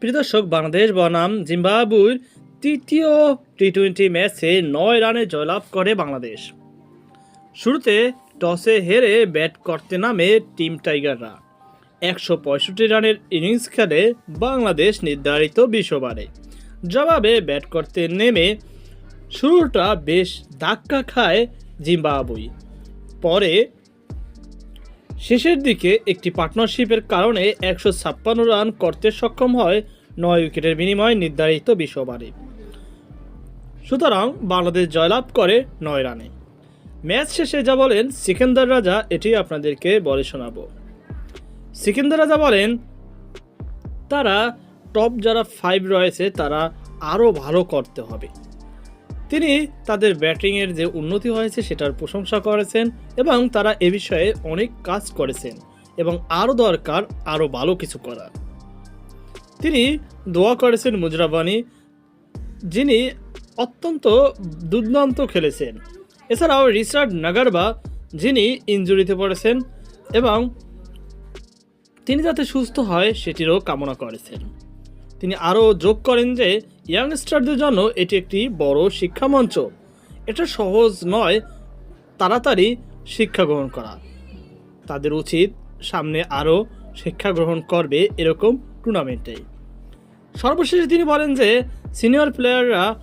প্রিয় দর্শক, বাংলাদেশ বনাম জিম্বাবুর তৃতীয় টি টোয়েন্টি ম্যাচে নয় রানে জয়লাভ করে বাংলাদেশ। শুরুতে টসে হেরে ব্যাট করতে নামে টিম টাইগাররা। একশো পঁয়ষট্টি রানের ইনিংস খেলে বাংলাদেশ নির্ধারিত বিশ ওভারে। জবাবে ব্যাট করতে নেমে শুরুটা বেশ ধাক্কা খায় জিম্বাবুই। পরে শেষের দিকে একটি পার্টনারশিপের কারণে একশো ছাপ্পান্ন রান করতে সক্ষম হয় নয় উইকেটের বিনিময়ে নির্ধারিত বিশ ওভারে। সুতরাং বাংলাদেশ জয়লাভ করে নয় রানে। ম্যাচ শেষে যা বলেন সিকেন্দার রাজা, এটি আপনাদেরকে বলে শোনাবো। সিকেন্দার রাজা বলেন, তারা টপ যারা ফাইভ রয়েছে, তারা আরও ভালো করতে হবে। তিনি তাদের ব্যাটিংয়ের যে উন্নতি হয়েছে সেটার প্রশংসা করেছেন এবং তারা এ বিষয়ে অনেক কাজ করেছেন এবং আরও দরকার আরও ভালো কিছু করা তিনি দোয়া করেছেন মুজরাবানি যিনি অত্যন্ত দুর্দান্ত খেলেছেন। এছাড়াও রিচার্ড নাগারবা, যিনি ইঞ্জুরিতে পড়েছেন এবং তিনি যাতে সুস্থ হয় সেটিরও কামনা করেছেন। তিনি আরও যোগ করেন যে ইয়াংস্টারদের জন্য এটি একটি বড় শিক্ষামঞ্চ। এটা সহজ নয় তাড়াতাড়ি শিক্ষা গ্রহণ করা। তাদের উচিত সামনে আরও শিক্ষা গ্রহণ করবে এরকম টুর্নামেন্টে। সর্বশেষে তিনি বলেন যে, সিনিয়র প্লেয়াররা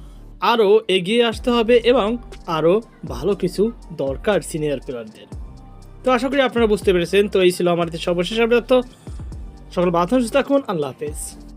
আরও এগিয়ে আসতে হবে এবং আরও ভালো কিছু দরকার সিনিয়র প্লেয়ারদের। তো আশা করি আপনারা বুঝতে পেরেছেন। তো এই ছিল আমার সর্বশেষ তো সকল বাধা সুস্থ থাকুন। আল্লাহ হাফেজ।